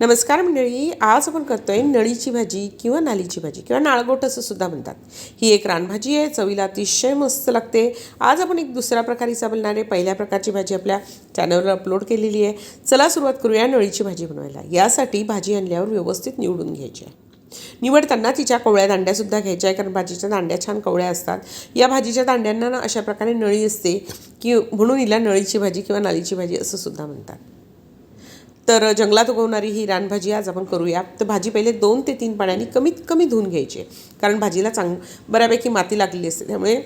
नमस्कार मंडळी आज आपण करतो आहे नळीची भाजी किंवा नालीची भाजी किंवा नाळगोट असं सुद्धा म्हणतात. ही एक रानभाजी आहे चवीला अतिशय मस्त लागते. आज आपण एक दुसऱ्या प्रकारीचा बनणार आहे पहिल्या प्रकारची भाजी आपल्या चॅनलवर अपलोड केलेली आहे. चला सुरुवात करूया नळीची भाजी बनवायला. यासाठी भाजी आणल्यावर व्यवस्थित निवडून घ्यायची आहे. निवडताना तिच्या कोवळ्या दांड्यासुद्धा घ्यायच्या आहे कारण भाजीच्या दांड्या छान कोवळ्या असतात. या भाजीच्या दांड्यांना ना अशा प्रकारे नळी असते की म्हणून हिला नळीची भाजी किंवा नालीची भाजी असं सुद्धा म्हणतात. तर जंगलात उगवणारी ही रानभाजी आज आपण करूया. तर भाजी पहिले दोन ते तीन पाण्याने कमीत कमी धुवून घ्यायची आहे. कारण भाजीला चांग बऱ्यापैकी माती लागलेली असते. त्यामुळे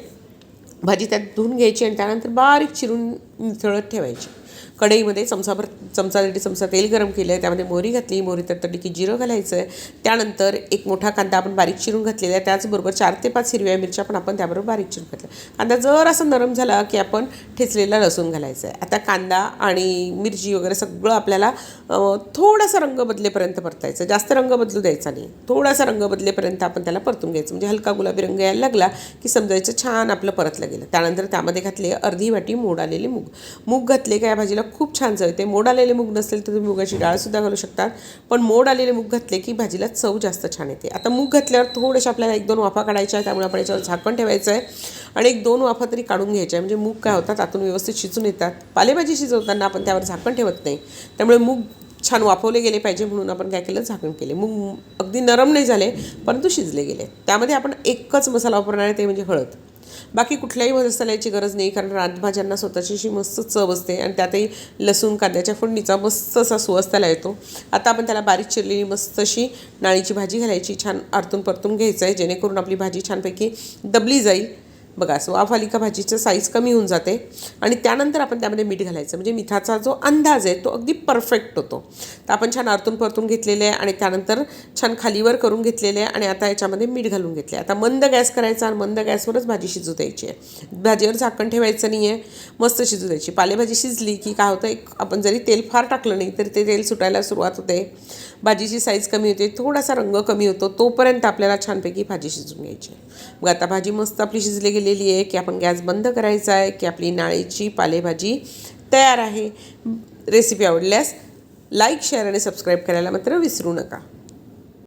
भाजी त्यात धुवून घ्यायची आणि त्यानंतर बारीक चिरून निथळत ठेवायची. कढईमध्ये चमचाभर चमचा दीड चमचा तेल गरम केलं आहे त्यामध्ये मोहरी घातली मोहरी तर की जिरं घालायचं आहे त्यानंतर एक मोठा कांदा आपण बारीक चिरून घातलेला आहे त्याचबरोबर चार ते पाच हिरव्या मिरच्या पण आपण त्याबरोबर बारीक चिरून घातल्या. कांदा जर असं नरम झाला की आपण ठेचलेला लसूण घालायचं आहे आता कांदा आणि मिरची वगैरे सगळं आपल्याला थोडासा रंग बदलेपर्यंत परतायचं. जास्त रंग बदलू द्यायचा नाही. थोडासा रंग बदलेपर्यंत आपण त्याला परतून घ्यायचं. म्हणजे हलका गुलाबी रंग यायला लागला की समजायचं छान आपलं परतलं गेलं. त्यानंतर त्यामध्ये घातले अर्धी वाटी मोड आलेली मूग. मूग घातले काय भाजी भाजीला खूप छान चव येते. मोड आलेले मूग नसेल तर तुम्ही मुगाची डाळसुद्धा घालू शकतात पण मोड आलेले मूग घातले की भाजीला चव जास्त छान येते. आता मूग घातल्यावर थोडेसे आपल्याला एक दोन वाफा काढायच्या आहे त्यामुळे आपण याच्यावर झाकण ठेवायचं आहे आणि एक दोन वाफा तरी काढून घ्यायच्या आहे म्हणजे मूग काय होतात? आतून व्यवस्थित शिजून येतात. पालेभाजी शिजवताना आपण त्यावर झाकण ठेवत नाही. त्यामुळे मूग छान वाफवले गेले पाहिजे. म्हणून आपण काय केलं? झाकण केले. मूग अगदी नरम नाही झाले परंतु शिजले गेले. त्यामध्ये आपण एकच मसाला वापरणार आहे ते म्हणजे हळद. बाकी कुठल्याही मसाल्याची गरज नाही कारण रातभाज्यांना स्वतःची अशी मस्त चव असते आणि त्यातही लसूण कांद्याच्या फोडणीचा मस्त असा सुवास त्याला येतो. आता आपण त्याला बारीक चिरलेली मस्त अशी नाळीची भाजी घालायची छान आरतून परतून घ्यायचं आहे जेणेकरून आपली भाजी छानपैकी दबली जाईल. बघा सो वाफ भाजीचं साईज कमी होऊन जाते आणि त्यानंतर आपण त्यामध्ये मीठ घालायचं. म्हणजे मिठाचा जो अंदाज आहे तो अगदी परफेक्ट होतो. तर आपण छान आरतून परतून घेतलेले आहे आणि त्यानंतर छान खालीवर करून घेतलेले आहे आणि आता याच्यामध्ये मीठ घालून घेतले आता मंद गॅस करायचा आणि मंद गॅसवरच भाजी शिजू द्यायची आहे. भाजीवर झाकण ठेवायचं नाही आहे मस्त शिजू द्यायची. पालेभाजी शिजली की काय होतं एक आपण जरी तेल फार टाकलं नाही तरी ते तेल सुटायला सुरुवात होते. भाजीची साईज कमी होते थोडासा रंग कमी होतो तोपर्यंत आपल्याला छानपैकी भाजी शिजवून घ्यायची मग आता भाजी मस्त आपली शिजली गेली. गेलेली आहे की आपण गॅस बंद करायचा आहे की आपली नाळीची पालेभाजी तयार आहे. रेसिपी आवडल्यास लाईक शेअर आणि सबस्क्राईब करायला मात्र विसरू नका.